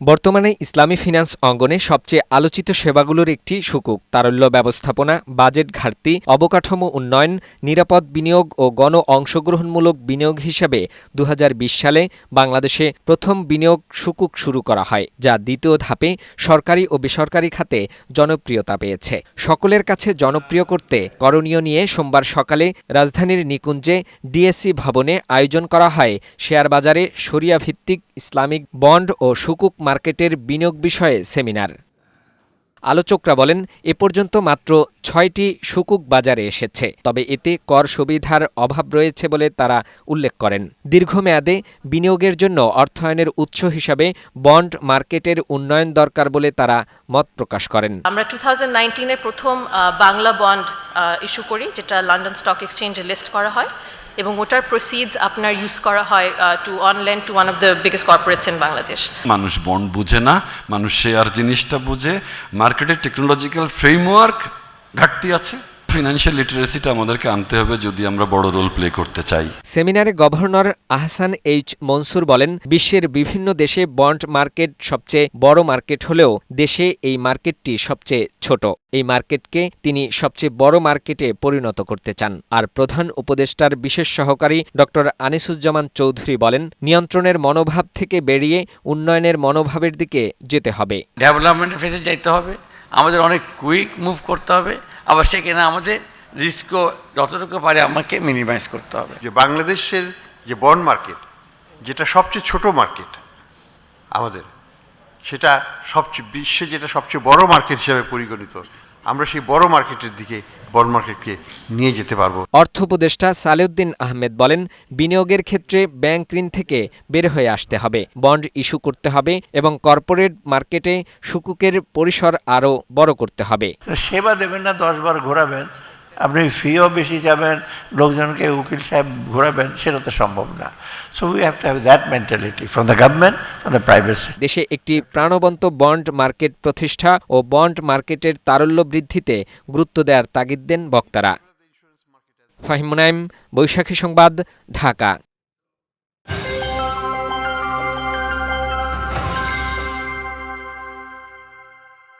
বর্তমানে ইসলামী ফিন্যান্স অঙ্গনে সবচেয়ে আলোচিত সেবাগুলোর একটি সুকুক, তারল্য ব্যবস্থাপনা, বাজেট ঘাটতি, অবকাঠামো উন্নয়ন, নিরাপদ বিনিয়োগ ও গণ অংশগ্রহণমূলক বিনিয়োগ হিসেবে বিশ সালে বাংলাদেশে প্রথম বিনিয়োগ সুকুক শুরু করা হয়, যা দ্বিতীয় ধাপে সরকারি ও বেসরকারি খাতে জনপ্রিয়তা পেয়েছে। সকলের কাছে জনপ্রিয় করতে করণীয় নিয়ে সোমবার সকালে রাজধানীর নিকুঞ্জে ডিএসসি ভবনে আয়োজন করা হয় শেয়ার বাজারে শরিয়া ভিত্তিক ইসলামিক বন্ড ও সুকুক মার্কেটের বিনিয়োগ বিষয়ে সেমিনার। আলোচকরা বলেন, এ পর্যন্ত মাত্র ছয়টি সুকুক বাজারে এসেছে, তবে এতে কর সুবিধার অভাব রয়েছে বলে তারা উল্লেখ করেন। দীর্ঘমেয়াদে বিনিয়োগের জন্য অর্থায়নের উৎস হিসাবে বন্ড মার্কেটের উন্নয়ন দরকার বলে তারা মত প্রকাশ করেন। আমরা টু থাউজেন্ড প্রথম বাংলা বন্ড ইস্যু করি, যেটা লন্ডন স্টক এক্সচেঞ্জে লিস্ট করা হয়। এবং ওটার প্রসিডস আপনার ইউজ করা হয় to online to one of the biggest corporates in Bangladesh মানুষ বন্ড বুঝে না, মানুষ শেয়ার জিনিসটা বুঝে। মার্কেটের টেকনোলজিক্যাল ফ্রেমওয়ার্ক ঘাটতি আছে। ফিনান্সিয়াল লিটারেসিটা আমাদেরকে আনতে হবে যদি আমরা বড় রোল প্লে করতে চাই। সেমিনারে গভর্নর আহসান এইচ মনসুর বলেন বিশ্বের বিভিন্ন দেশে বন্ড মার্কেট সবচেয়ে বড় মার্কেট হলেও দেশে এই মার্কেটটি সবচেয়ে ছোট। এই মার্কেটকে তিনি সবচেয়ে বড় মার্কেটে পরিণত করতে চান। আর প্রধান উপদেষ্টার বিশেষ সহকারী ড আনিসুজ্জামান চৌধুরী বলেন নিয়ন্ত্রণের মনোভাব থেকে বেরিয়ে উন্নয়নের মনোভাবের দিকে যেতে হবে। ডেভেলপমেন্টের ফেসে যাইতে হবে। আমাদের অনেক কুইক মুভ করতে হবে। আবার সেখানে আমাদের রিস্কও যতটুকু পারে আমাকে মিনিমাইজ করতে হবে। যে বাংলাদেশের যে বন্ড মার্কেট, যেটা সবচেয়ে ছোট মার্কেট আমাদের, সেটা সবচেয়ে বিশ্বে যেটা সবচেয়ে বড় মার্কেট হিসেবে পরিগণিত। আমরা সেই বড় মার্কেটের দিকে বড় মার্কেটকে নিয়ে যেতে পারব। অর্থ উপদেষ্টা সালেউদ্দিন আহমেদ বলেন বিনিয়োগের ক্ষেত্রে ব্যাংক ঋণ থেকে বের হয়ে আসতে হবে বন্ড ইস্যু করতে হবে এবং কর্পোরেট মার্কেটে সুকুকের পরিসর আরও বড় করতে হবে। সেবা দেবেন না দশ বার ঘোরাবেন আপনি ফিও বেশি যাবেন, লোকজনকে উকিল সাহেব ঘোরাবেন, সেটা তো সম্ভব না। So we have to have that mentality from the government from the private দেশে একটি প্রাণবন্ত বন্ড মার্কেট প্রতিষ্ঠা ও বন্ড মার্কেটের তারল্য বৃদ্ধিতে গুরুত্ব দেওয়ার তাগিদ দেন বক্তারা। ফাহিম মুনাইম, বৈশাখী সংবাদ, ঢাকা।